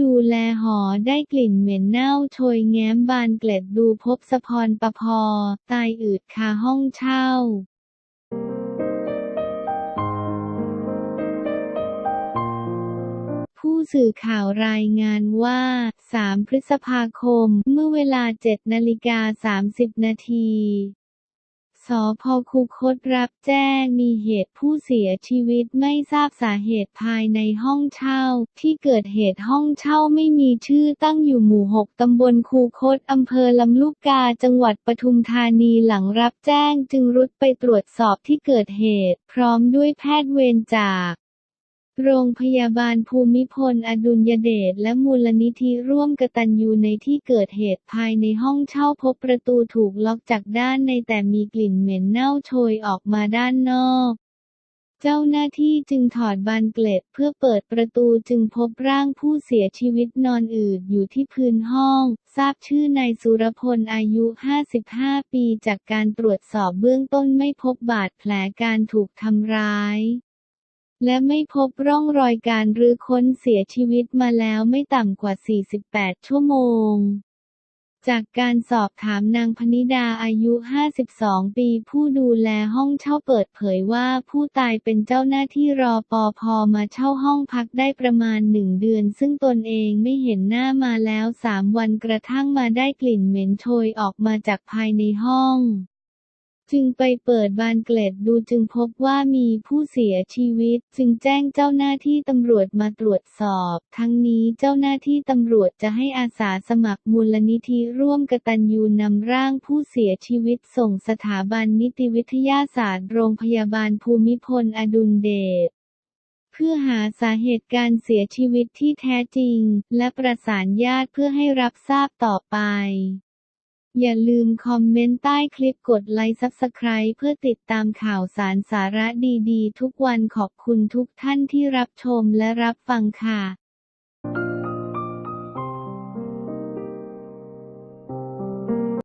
ดูแลหอได้กลิ่นเหม็นเน่าโชยแง้มบานเกล็ดดูพบสะพรปภตายอืดคาห้องเช่าผู้สื่อข่าวรายงานว่า 3 พฤษภาคม เมื่อเวลา 7 นาฬิกา 30 นาที สพคูคตรับแจ้งมีเหตุผู้เสียชีวิตไม่ทราบสาเหตุภายในห้องเช่า ที่เกิดเหตุห้องเช่าไม่มีชื่อตั้งอยู่หมู่ 6 ตำบลคูคตอำเภอลำลูกกาจังหวัดปทุมธานีหลังรับแจ้งจึงรุดไปตรวจสอบที่เกิดเหตุ พร้อมด้วยแพทย์เวรจาก โรงพยาบาลภูมิพลอดุลยเดชและมูลนิธิร่วมกตัญญูในที่เกิดเหตุภายในห้องเช่าพบประตูถูกล็อกจากด้านในแต่มีกลิ่นเหม็นเน่าโชยออกมาด้านนอก เจ้าหน้าที่จึงถอดบานเกล็ดเพื่อเปิดประตูจึงพบร่างผู้เสียชีวิตนอนอืดอยู่ที่พื้นห้อง ทราบชื่อนายสุรพลอายุ 55 ปีจากการตรวจสอบเบื้องต้นไม่พบบาดแผลการถูกทำร้าย และไม่พบร่องรอยการรื้อค้นเสียชีวิตมาแล้วไม่ต่ำกว่า 48 ชั่วโมง จากการสอบถามนางพนิดาอายุ 52 ปีผู้ดูแลห้องเช่าเปิดเผยว่าผู้ตายเป็นเจ้าหน้าที่รอปอพอมาเช่าห้องพักได้ประมาณหนึ่งเดือน ซึ่งตนเองไม่เห็นหน้ามาแล้วสามวันกระทั่งมาได้กลิ่นเหม็นโชยออกมาจากภายในห้อง จึงไปเปิดบานเกล็ดดูจึงพบว่ามีผู้เสียชีวิต จึงแจ้งเจ้าหน้าที่ตำรวจมาตรวจสอบ ทั้งนี้เจ้าหน้าที่ตำรวจจะให้อาสาสมัครมูลนิธิร่วมกตัญญูนำร่างผู้เสียชีวิตส่งสถาบันนิติวิทยาศาสตร์โรงพยาบาลภูมิพลอดุลเดชเพื่อหาสาเหตุการเสียชีวิตที่แท้จริง และประสานญาติเพื่อให้รับทราบต่อไป อย่าลืมคอมเมนต์ใต้คลิปกดไลค์ซับสไคร b ์เพื่อติดตามข่าวสารสาระดีๆ ทุกวันขอบคุณทุกท่านที่รับชมและรับฟังค่ะ